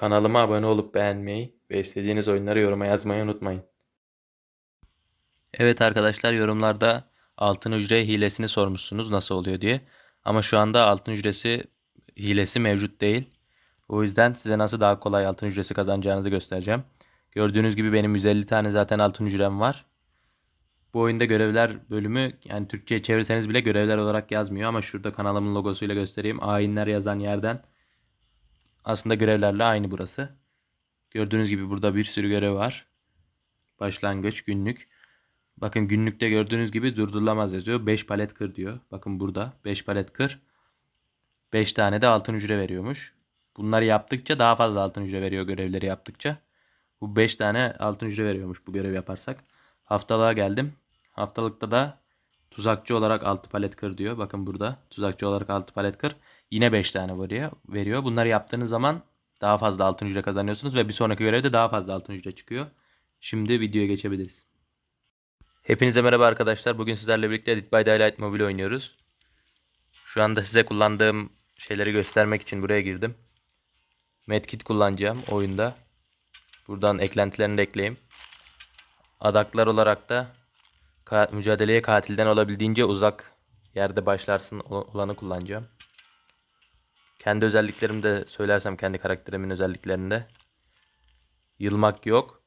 Kanalıma abone olup beğenmeyi ve istediğiniz oyunları yoruma yazmayı unutmayın. Evet arkadaşlar yorumlarda altın hücre hilesini sormuşsunuz nasıl oluyor diye. Ama şu anda altın hücresi hilesi mevcut değil. O yüzden size nasıl daha kolay altın hücresi kazanacağınızı göstereceğim. Gördüğünüz gibi benim 150 tane zaten altın hücrem var. Bu oyunda görevler bölümü yani Türkçe'ye çevirseniz bile görevler olarak yazmıyor ama şurada kanalımın logosuyla göstereyim. Ayinler yazan yerden aslında görevlerle aynı burası. Gördüğünüz gibi burada bir sürü görev var. Başlangıç, günlük. Bakın günlükte gördüğünüz gibi durdurulamaz yazıyor. 5 palet kır diyor. Bakın burada 5 palet kır. 5 tane de altın hücre veriyormuş. Bunları yaptıkça daha fazla altın hücre veriyor görevleri yaptıkça. Bu 5 tane altın hücre veriyormuş bu görev yaparsak. Haftalığa geldim. Haftalıkta da tuzakçı olarak 6 palet kır diyor. Bakın burada tuzakçı olarak 6 palet kır. Yine 5 tane veriyor. veriyor. Bunları yaptığınız zaman daha fazla altın hücre kazanıyorsunuz ve bir sonraki görevde daha fazla altın hücre çıkıyor. Şimdi videoya geçebiliriz. Hepinize merhaba arkadaşlar. Bugün sizlerle birlikte Edit by Daylight Mobile oynuyoruz. Şu anda size kullandığım şeyleri göstermek için buraya girdim. Medkit kullanacağım oyunda. Buradan eklentilerini de ekleyeyim. Adaklar olarak da mücadeleye katilden olabildiğince uzak yerde başlarsın olanı kullanacağım. Kendi özelliklerimi de söylersem kendi karakterimin özelliklerinde. Yılmak yok.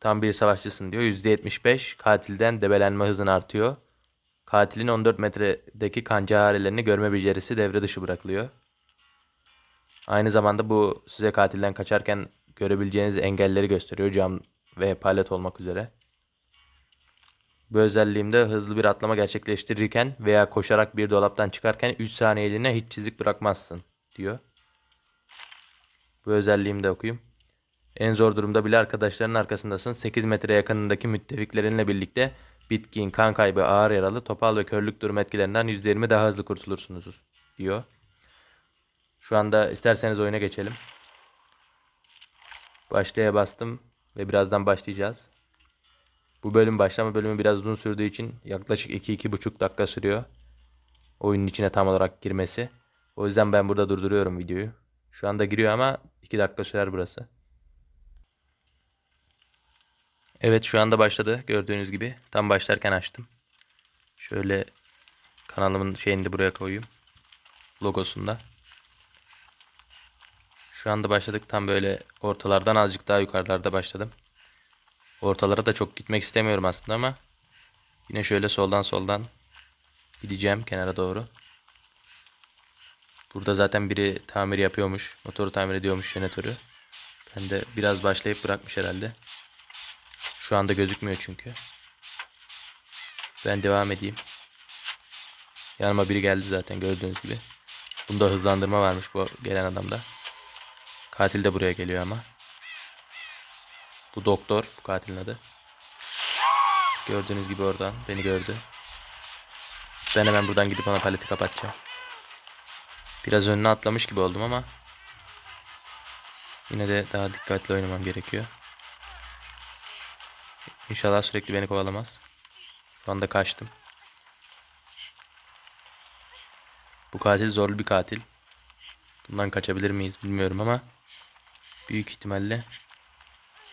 Tam bir savaşçısın diyor. %75 katilden debelenme hızın artıyor. Katilin 14 metredeki kanca harelerini görme becerisi devre dışı bırakılıyor. Aynı zamanda bu size katilden kaçarken görebileceğiniz engelleri gösteriyor. Cam ve palet olmak üzere. Bu özelliğimde hızlı bir atlama gerçekleştirirken veya koşarak bir dolaptan çıkarken 3 saniyeliğine hiç çizik bırakmazsın diyor. Bu özelliğimi de okuyayım. En zor durumda bile arkadaşlarının arkasındasın. 8 metre yakınındaki müttefiklerinle birlikte bitkin, kan kaybı, ağır yaralı, topal ve körlük durum etkilerinden %20 daha hızlı kurtulursunuz diyor. Şu anda isterseniz oyuna geçelim. Başlaya bastım ve birazdan başlayacağız. Bu bölüm başlama bölümü biraz uzun sürdüğü için yaklaşık 2-2,5 dakika sürüyor. Oyunun içine tam olarak girmesi. O yüzden ben burada durduruyorum videoyu. Şu anda giriyor ama 2 dakika sürer burası. Evet şu anda başladı gördüğünüz gibi. Tam başlarken açtım. Şöyle kanalımın şeyini de buraya koyayım. Logosunda. Şu anda başladık tam böyle ortalardan azıcık daha yukarılarda başladım. Ortalara da çok gitmek istemiyorum aslında ama yine şöyle soldan soldan gideceğim kenara doğru. Burada zaten biri tamir yapıyormuş. Motoru tamir ediyormuş jeneratörü. Ben de biraz başlayıp bırakmış herhalde. Şu anda gözükmüyor çünkü. Ben devam edeyim. Yanıma biri geldi zaten gördüğünüz gibi. Bunda hızlandırma varmış bu gelen adamda. Katil de buraya geliyor ama. Bu doktor, bu katilin adı. Gördüğünüz gibi oradan beni gördü. Ben hemen buradan gidip ona paleti kapatacağım. Biraz önüne atlamış gibi oldum ama yine de daha dikkatli oynamam gerekiyor. İnşallah sürekli beni kovalamaz. Şu anda kaçtım. Bu katil zorlu bir katil. Bundan kaçabilir miyiz bilmiyorum ama büyük ihtimalle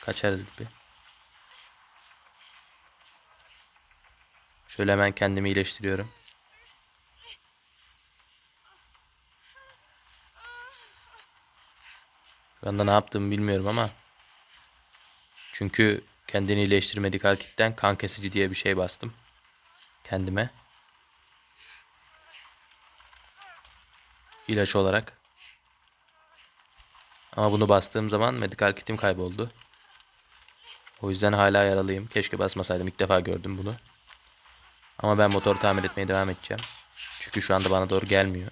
kaçarız gibi. Şöyle hemen kendimi iyileştiriyorum. Şu anda ne yaptığımı bilmiyorum ama çünkü kendini iyileştir medikal kitten kan kesici diye bir şey bastım kendime. İlaç olarak. Ama bunu bastığım zaman medikal kitim kayboldu. O yüzden hala yaralıyım. Keşke basmasaydım. İlk defa gördüm bunu. Ama ben motoru tamir etmeye devam edeceğim. Çünkü şu anda bana doğru gelmiyor.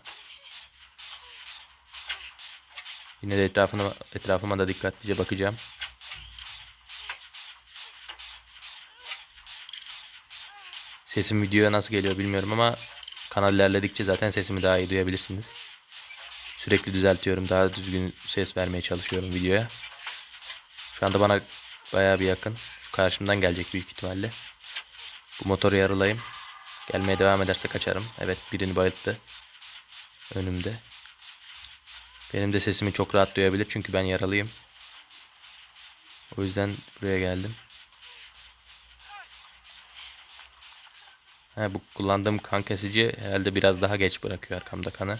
Yine de etrafına, etrafıma da dikkatlice bakacağım. Sesim videoya nasıl geliyor bilmiyorum ama kanal ilerledikçe zaten sesimi daha iyi duyabilirsiniz. Sürekli düzeltiyorum. Daha düzgün ses vermeye çalışıyorum videoya. Şu anda bana bayağı bir yakın. Şu karşımdan gelecek büyük ihtimalle. Bu motoru yarılayım. Gelmeye devam ederse kaçarım. Evet birini bayılttı. Önümde. Benim de sesimi çok rahat duyabilir çünkü ben yaralıyım. O yüzden buraya geldim. Ha, bu kullandığım kan kesici herhalde biraz daha geç bırakıyor arkamda kanı.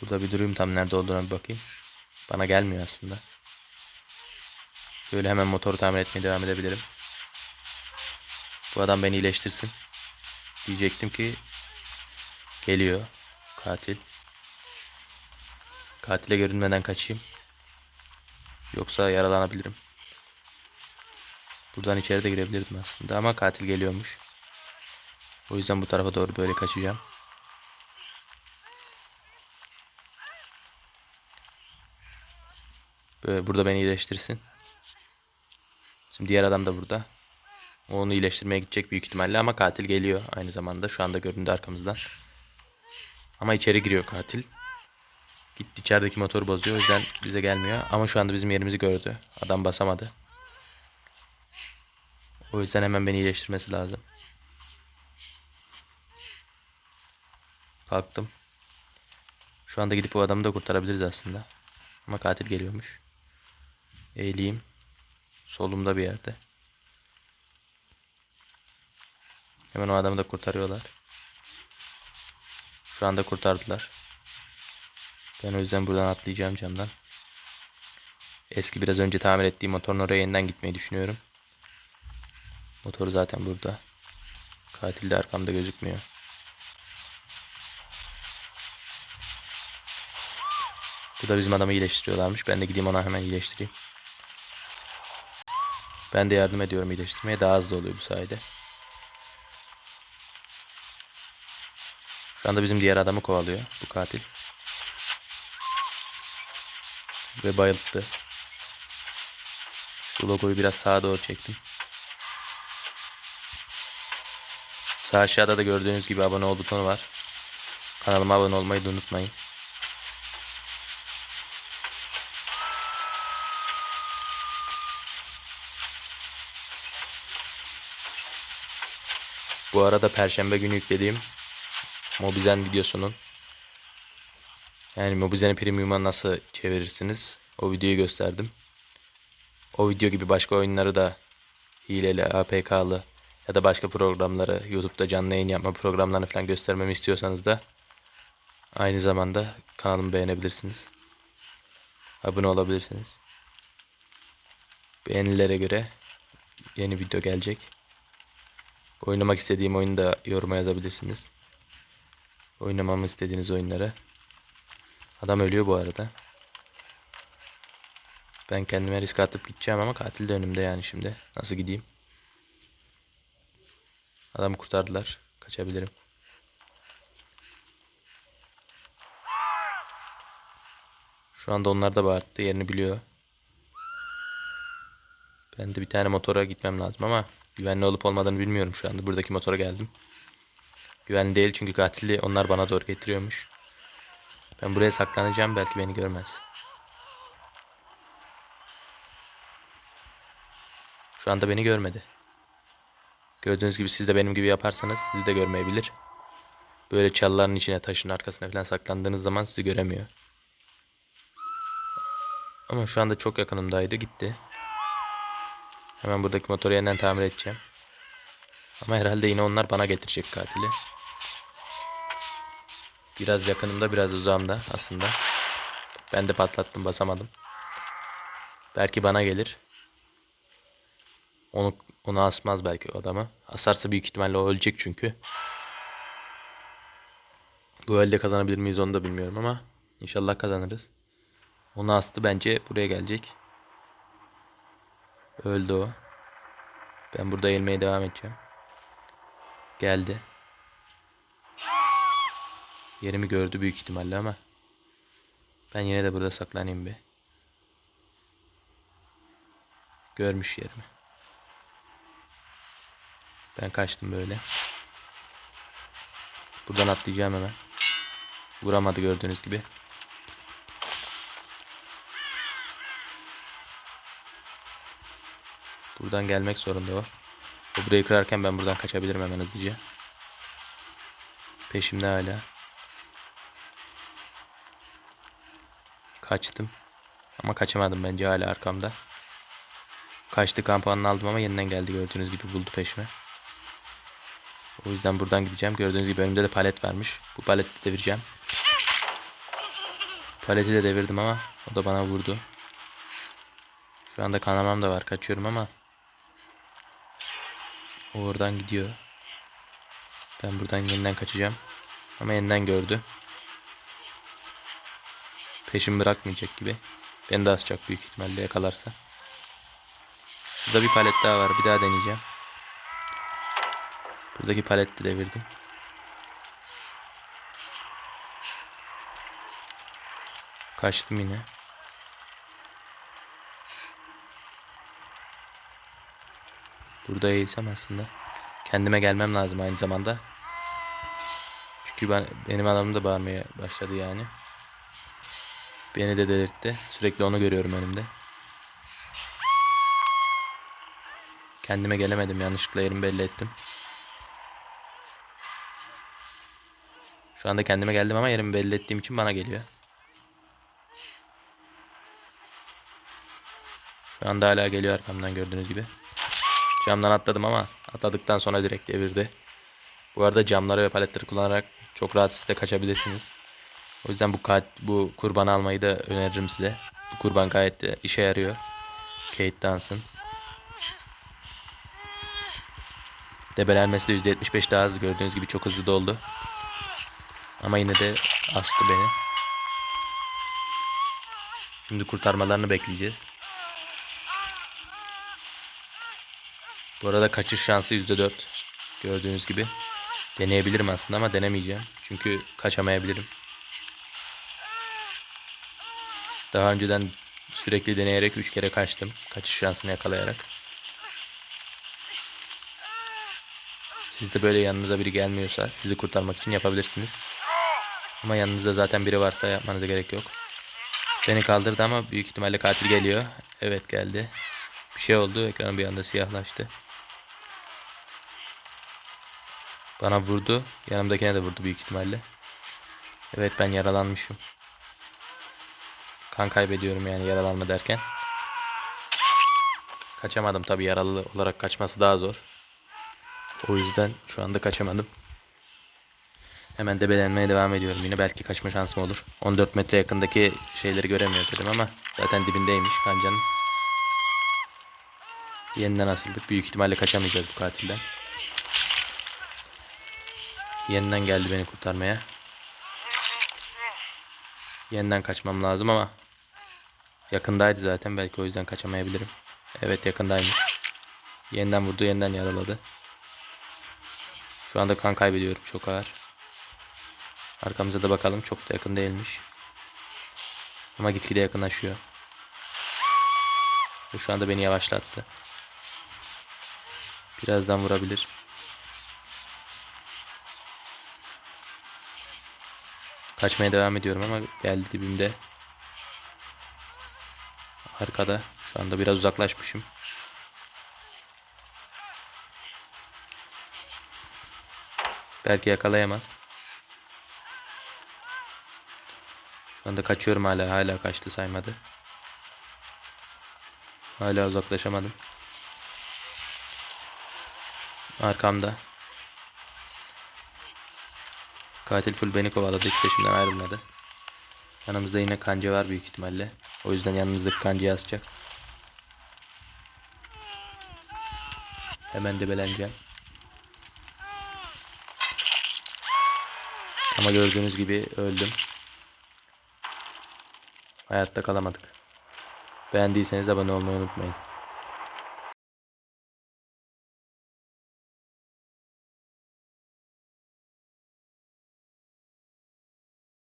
Burada bir durayım tam nerede olduğuna bir bakayım. Bana gelmiyor aslında. Şöyle hemen motoru tamir etmeye devam edebilirim. Bu adam beni iyileştirsin. Diyecektim ki geliyor katil. Katile görünmeden kaçayım. Yoksa yaralanabilirim. Buradan içeri de girebilirdim aslında ama katil geliyormuş. O yüzden bu tarafa doğru böyle kaçacağım. Böyle burada beni iyileştirsin. Şimdi diğer adam da burada. Onu iyileştirmeye gidecek büyük ihtimalle ama katil geliyor aynı zamanda. Şu anda göründü arkamızdan. Ama içeri giriyor katil. Gitti içerideki motoru bozuyor. O yüzden bize gelmiyor. Ama şu anda bizim yerimizi gördü. Adam basamadı. O yüzden hemen beni iyileştirmesi lazım. Kalktım. Şu anda gidip o adamı da kurtarabiliriz aslında. Ama katil geliyormuş. Eğileyim. Solumda bir yerde. Hemen o adamı da kurtarıyorlar. Şu anda kurtardılar. Ben o yüzden buradan atlayacağım camdan. Eski biraz önce tamir ettiğim motorun oraya yeniden gitmeyi düşünüyorum. Motoru zaten burada. Katil de arkamda gözükmüyor. Bu da bizim adamı iyileştiriyorlarmış. Ben de gideyim ona hemen iyileştireyim. Ben de yardım ediyorum iyileştirmeye. Daha hızlı oluyor bu sayede. Anda bizim diğer adamı kovalıyor bu katil. Ve bayılttı. Şu logoyu biraz sağa doğru çektim. Sağ aşağıda da gördüğünüz gibi abone ol butonu var. Kanalıma abone olmayı da unutmayın. Bu arada perşembe günü yüklediğim Mobizen videosunun yani Mobizen'i Premium'a nasıl çevirirsiniz o videoyu gösterdim. O video gibi başka oyunları da hileli, APK'lı ya da başka programları YouTube'da canlı yayın yapma programlarını falan göstermemi istiyorsanız da aynı zamanda kanalımı beğenebilirsiniz. Abone olabilirsiniz. Beğenilere göre yeni video gelecek. Oynamak istediğim oyunu da yoruma yazabilirsiniz. Oynamamı istediğiniz oyunları. Adam ölüyor bu arada. Ben kendime risk atıp gideceğim ama katil de önümde yani şimdi. Nasıl gideyim? Adamı kurtardılar. Kaçabilirim. Şu anda onlar da bağırttı. Yerini biliyor. Ben de bir tane motora gitmem lazım ama güvenli olup olmadığını bilmiyorum şu anda. Buradaki motora geldim. Güvenli değil çünkü katili onlar bana doğru getiriyormuş. Ben buraya saklanacağım belki beni görmez. Şu anda beni görmedi. Gördüğünüz gibi siz de benim gibi yaparsanız sizi de görmeyebilir. Böyle çalıların içine taşın arkasına falan saklandığınız zaman sizi göremiyor. Ama şu anda çok yakınımdaydı gitti. Hemen buradaki motoru yeniden tamir edeceğim. Ama herhalde yine onlar bana getirecek katili. Biraz yakınımda biraz uzağımda aslında. Ben de patlattım basamadım. Belki bana gelir. Onu onu asmaz belki o adamı. Asarsa büyük ihtimalle o ölecek çünkü. Bu elde kazanabilir miyiz onu da bilmiyorum ama inşallah kazanırız. Onu astı bence buraya gelecek. Öldü o. Ben burada eğilmeye devam edeceğim. Geldi. Yerimi gördü büyük ihtimalle ama. Ben yine de burada saklanayım bir. Görmüş yerimi. Ben kaçtım böyle. Buradan atlayacağım hemen. Vuramadı gördüğünüz gibi. Buradan gelmek zorunda o. O burayı kırarken ben buradan kaçabilirim hemen hızlıca. Peşimde hala. Kaçtım. Ama kaçamadım bence hala arkamda. Kaçtı kampanını aldım ama yeniden geldi gördüğünüz gibi buldu peşime. O yüzden buradan gideceğim. Gördüğünüz gibi önümde de palet varmış. Bu paleti devireceğim. Paleti de devirdim ama o da bana vurdu. Şu anda kanamam da var. Kaçıyorum ama o oradan gidiyor. Ben buradan yeniden kaçacağım. Ama yeniden gördü. Peşimi bırakmayacak gibi. Beni de asacak büyük ihtimalle yakalarsa. Burada bir palet daha var. Bir daha deneyeceğim. Buradaki paleti devirdim. Kaçtım yine. Burada eğilsem aslında. Kendime gelmem lazım aynı zamanda. Çünkü ben, benim adamım da bağırmaya başladı yani. Beni de delirtti. Sürekli onu görüyorum önümde. Kendime gelemedim. Yanlışlıkla yerimi belli ettim. Şu anda kendime geldim ama yerimi belli ettiğim için bana geliyor. Şu anda hala geliyor arkamdan gördüğünüz gibi. Camdan atladım ama atladıktan sonra direkt devirdi. Bu arada camları ve paletleri kullanarak çok rahat siz de kaçabilirsiniz. O yüzden bu kat, bu kurbanı almayı da öneririm size. Bu kurban gayet de işe yarıyor. Kate Dans'ın. Debelenmesi de %75 daha hızlı gördüğünüz gibi çok hızlı doldu. Ama yine de astı beni. Şimdi kurtarmalarını bekleyeceğiz. Bu arada kaçış şansı %4. Gördüğünüz gibi. Deneyebilirim aslında ama denemeyeceğim. Çünkü kaçamayabilirim. Daha önceden sürekli deneyerek 3 kere kaçtım. Kaçış şansını yakalayarak. Siz de böyle yanınıza biri gelmiyorsa sizi kurtarmak için yapabilirsiniz. Ama yanınızda zaten biri varsa yapmanıza gerek yok. Beni kaldırdı ama büyük ihtimalle katil geliyor. Evet geldi. Bir şey oldu. Ekran bir anda siyahlaştı. Bana vurdu. Yanımdakine de vurdu büyük ihtimalle. Evet ben yaralanmışım. Kan kaybediyorum yani yaralanma derken. Kaçamadım tabi yaralı olarak kaçması daha zor. O yüzden şu anda kaçamadım. Hemen debelenmeye devam ediyorum yine belki kaçma şansım olur. 14 metre yakındaki şeyleri göremiyor dedim ama zaten dibindeymiş kancanın. Yeniden asıldık. Büyük ihtimalle kaçamayacağız bu katilden. Yeniden geldi beni kurtarmaya. Yeniden kaçmam lazım ama yakındaydı zaten belki o yüzden kaçamayabilirim. Evet yakındaymış. Yeniden vurdu, yeniden yaraladı. Şu anda kan kaybediyorum çok ağır. Arkamıza da bakalım çok da yakın değilmiş. Ama gitgide yakınlaşıyor. Ve şu anda beni yavaşlattı. Birazdan vurabilir. Kaçmaya devam ediyorum ama geldi dibimde. Arkada. Şu anda biraz uzaklaşmışım. Belki yakalayamaz. Şu anda kaçıyorum hala. Hala kaçtı saymadı. Hala uzaklaşamadım. Arkamda. Katil full beni kovaladı. Hiç peşimden ayrılmadı. Yanımızda yine kanca var büyük ihtimalle. O yüzden yanımızdaki kancayı asacak. Hemen debeleneceğim. Ama gördüğünüz gibi öldüm. Hayatta kalamadık. Beğendiyseniz abone olmayı unutmayın.